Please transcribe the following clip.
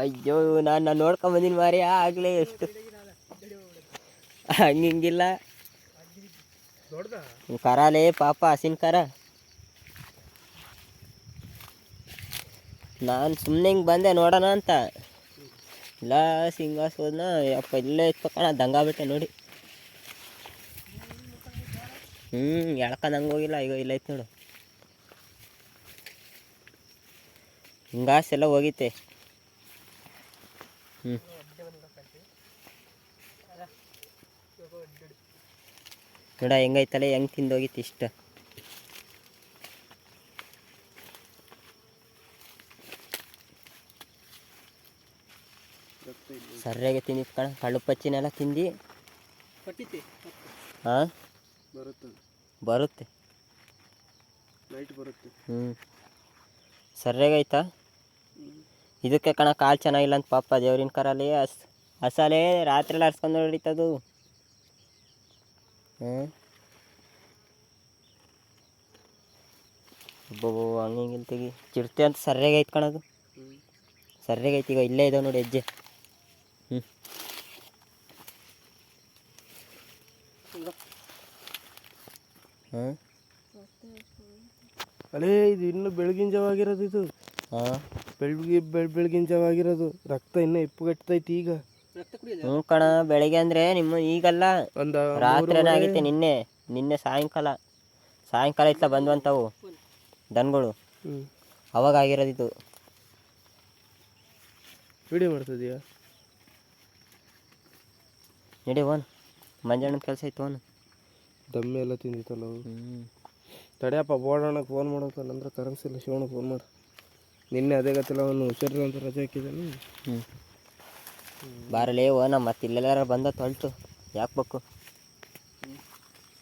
ಅಯ್ಯೋ, ನಾನು ನಾನು ನೋಡ್ಕೊಂಬಂದಿನಿ ಮಾರಿ ಆಗಲೇ ಎಷ್ಟು. ಹಂಗಿಲ್ಲ ಕರಾಲೇ ಪಾಪ ಹಸಿನ ಕರ. ನಾನು ಸುಮ್ಮನೆ ಹಿಂಗೆ ಬಂದೆ, ನೋಡೋಣ ಅಂತ. ಇಲ್ಲ ಸಿಂಗಾಸ್ ಹೋದ್ನ ಯಪ್ಪ, ಇಲ್ಲೇ ಇತ್ತು ದಂಗಾಬಿಟ್ಟೆ ನೋಡಿ. ಹ್ಞೂ ಎಳ್ಕೊಂಡ್ ಹೋಗಿಲ್ಲ ಈಗ ಇಲ್ಲ ಐತೆ ನೋಡು. ಹಿಂಗಾಸ್ ಎಲ್ಲ ಹೋಗಿತ್ತೆ. ನೋಡ ಹೆಂಗೈತಲ್ಲ ಹೆಂಗೆ ತಿಂದೋಗಿತ್ತು ಇಷ್ಟ? ಸರಿಯಾಗಿ ತಿಂದಿ ಕಣ ಕಳ್ಳು ಪಚ್ಚಿನೆಲ್ಲ ತಿಂದಿ? ಹಾಂ? ಬರುತ್ತೆ. ಬರುತ್ತೆ. ಹ್ಞೂ ಸರ್ಯಾಗೈತಾ? ಇದಕ್ಕೆ ಕಣ ಕಾಲು ಚೆನ್ನಾಗಿಲ್ಲ ಅಂತ ಪಾಪ ದೇವ್ರಿನ ಕರಲ್ಲಿ ಹಸ್ ಹಸಲೇ ರಾತ್ರಿ ಎಲ್ಲ ಹರ್ಸ್ಕೊಂಡು ಹೊಡಿತದು ಹ್ಞೂ ಒಬ್ಬೊಬ್ಬ ಹಂಗೆ ಹಿಂಗೆ ತೆಗಿ. ಚಿಡ್ತೆ ಅಂತ ಸರ್ಯಾಗೈತೆ ಕಣದು ಐತಿ ಈಗ ಇಲ್ಲೇ ಇದಾವೆ ನೋಡಿ ಹೆಜ್ಜೆ. ಹ್ಞೂ ಹ್ಞೂ ಅಲೇ ಇದು ಇನ್ನು ಬೆಳಗಿನ ಜಾವ ಆಗಿರೋದು ಇದು. ಹಾಂ. ಬೆಳಗ್ಗೆ ಬೆಳ್ ಬೆಳಗಿನ ಜಾವ ಆಗಿರೋದು. ರಕ್ತ ಇನ್ನೂ ಇಪ್ಪುಗಟ್ಟತೈತಿ ಈಗ. ಹ್ಞೂ ಕಣ ಬೆಳಿಗ್ಗೆ ಅಂದರೆ ನಿಮ್ಮ ಈಗಲ್ಲ ಒಂದು ರಾತ್ರಿನೇ ಆಗೈತೆ ನಿನ್ನೆ. ನಿನ್ನೆ ಸಾಯಂಕಾಲ. ಸಾಯಂಕಾಲ ಇತ್ತ ಬಂದ್ವಂತವು ದನಗಳು. ಹ್ಞೂ ಅವಾಗ ಆಗಿರೋದಿತ್ತು. ವಿಡಿಯೋ ಮಾಡ್ತಿದ್ಯಾ ನಡಿ ಓನ್ ಮಂಜಣ್ಣ ಕೆಲಸ ಇತ್ತು ಓನ್ ದಮ್ಮೆ ಎಲ್ಲ ತಿಂದಿತ್ತಲ್ಲ ಹ್ಞೂ ತಡೆಯಪ್ಪ ಬೋಡಣ್ಣಗೆ ಫೋನ್ ಮಾಡೋಕೆ ನಂತರ ಕರೆನ್ಸಿಲ್ಲ ಶಿವಣ್ಣ ಫೋನ್ ಮಾಡು. ನಿನ್ನೆ ಅದೇ ಗೊತ್ತಿಲ್ಲ, ಅವನು ಹುಷಾರಿಲ್ಲ ಅಂತ ರಜೆ ಹಾಕಿದ್ದಾನೆ. ಹ್ಞೂ ಬಾರಲೇ ನಮ್ಮ ಮತ್ತೆ ಇಲ್ಲೆಲ್ಲಾರ ಬಂದ ತೊಳ್ತು. ಯಾಕೆ ಬೇಕು